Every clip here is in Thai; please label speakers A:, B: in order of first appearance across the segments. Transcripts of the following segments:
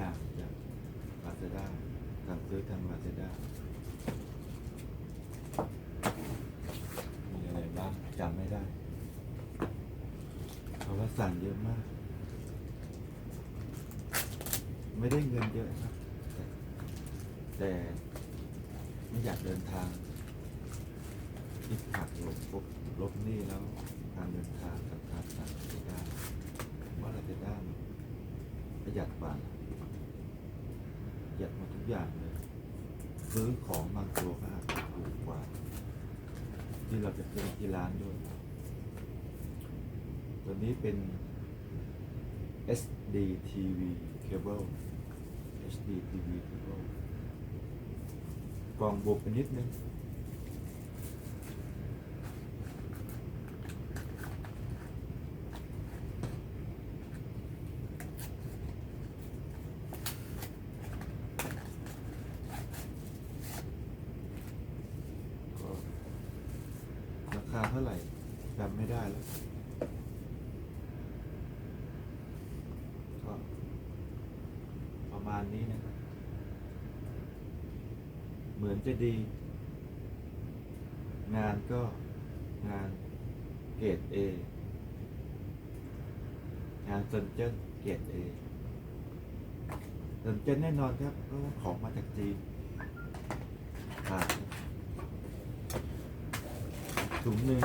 A: อย่างจากลาซาด้าสั่งซื้อทางลาซาด้ามีอะไรบ้างจำไม่ได้ เพราะว่าสั่งเยอะมาก ไม่ได้เงินเยอะครับ แต่ไม่อยากเดินทางที่ผักลบปุ๊บลบหนี่แล้วการเดินทางกับการสั่งไม่ได้ผมว่าเราจะได้ประหยัดกว่าประหยัดหมาทุก อย่างเลยซื้อของบางตัวก็อาจจะถูกกว่า ที่เราจะซื้อที่ร้านด้วย ตัวนี้เป็น SD TV cable HD TV cable กล่องบวกไปนิดนึง ก็รา คาเท่าไหร่จำไม่ได้แล้วก็ประมาณนี้นะครับ เหมือนจะดี งานก็งานเกรดเองานเซนเจนเกรดเอเซนเจนแน่นอนครับเพราะว่าของมาจากจีนครับ ถุงหนึ่ง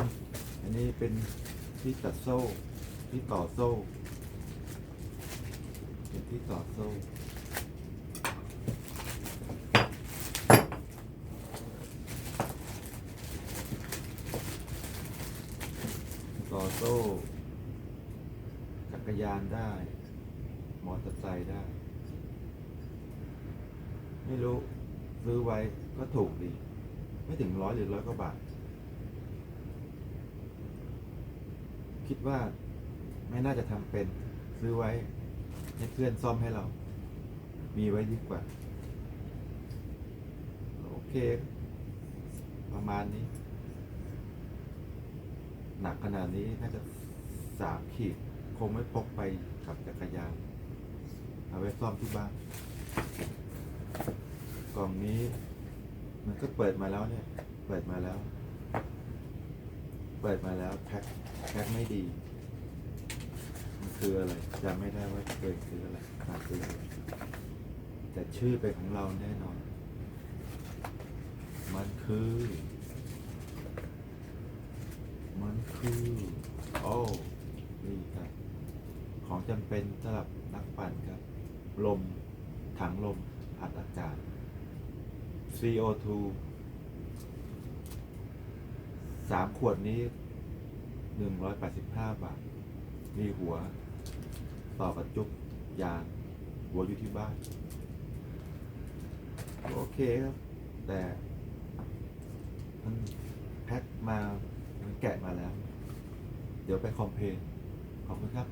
A: อันนี้เป็นที่ตัดโซ่ที่ต่อโซ่เป็นที่ต่อโซ่ต่อโซ่จักรยานได้ มอเตอร์ไซค์ได้ ไม่รู้ ซื้อไว้ก็ถูกดี ไม่ถึงร้อยหรือร้อยกว่าบาท คิดว่าไม่น่าจะทำเป็น ซื้อไว้ให้เพื่อนซ่อมให้เรา มีไว้ดีกว่า โอเค ประมาณนี้ หนักขนาดนี้น่าจะสามขีด คงไม่พกไปกับจักรยาน เอาไว้ซ่อมที่บ้าน กล่องนี้ มันก็เปิดมาแล้วเนี่ย เปิดมาแล้ว เปิดมาแล้วแพ็คแพ็คไม่ดี มันคืออะไรจำไม่ได้ว่าเคยซื้ออะไรมาซื้ออะไรแต่ชื่อเป็นของเราแน่นอน มันคือ มันคือโอ้นี่ครับ ของจำเป็นสำหรับนักปั่นครับ ลม ถังลมอัดอากาศ CO2 สามขวดนี้หนึ่งร้อยแปดสิบห้าบาท มีหัว ต่อกับจุกยาง หัวอยู่ที่บ้าน โอเคครับ แต่มันแพ็คมา มันแกะมาแล้ว เดี๋ยวไปคอมเพลนขอบคุณครับ